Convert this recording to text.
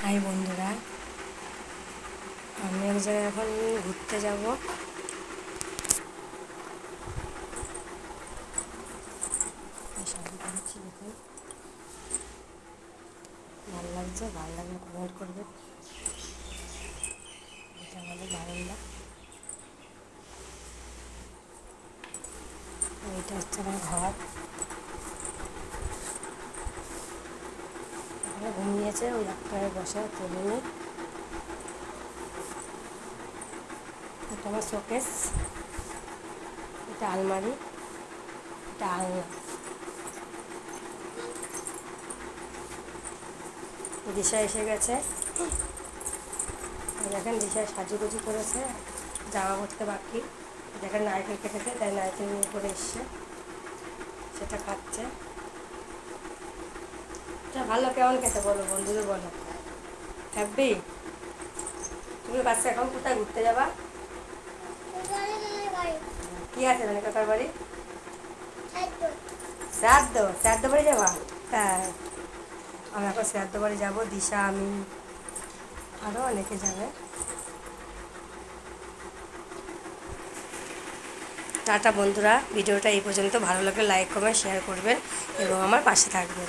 High বন্ধুরা, আমি এক জায়গায় এখন ঘুরতে যাব। ভালো লাগছে, ভালো লাগলে কমেন্ট করবে। এটা আমাদের বারান্দা। এইটা হচ্ছে আমার ঘর। এখানে ঘুমিয়েছে, ওই একটায় বসে তুলিনি এটা আমার শোকেস, এটা আলমারি, এটা আলনা। দিশা এসে গেছে। দেখেন দিশায় সাজুগুজু করেছে, জামা পরতে বাকি। দেখেন নারকেল কেটেছে, তাই নারকেল নিয়ে করে এসছে। সেটা খাচ্ছে। ভালো কেমন খেতে বলো, বন্ধুদের বলো। হ্যাপি তুমি বাচ্চা এখন কোথায় ঘুরতে যাবা? কি আছে মানে কাকার বাড়ি? শ্রাদ্ধ শ্রাদ্ধ বাড়ি যাবা? হ্যাঁ। আমি এখন শ্রাদ্ধ বাড়ি যাব, দিশা, আমি আরও অনেকে যাবে। টাটা বন্ধুরা, ভিডিওটা এই পর্যন্ত। ভালো লাগলে লাইক, কমেন্ট শেয়ার করবেন এবং আমার পাশে থাকবেন।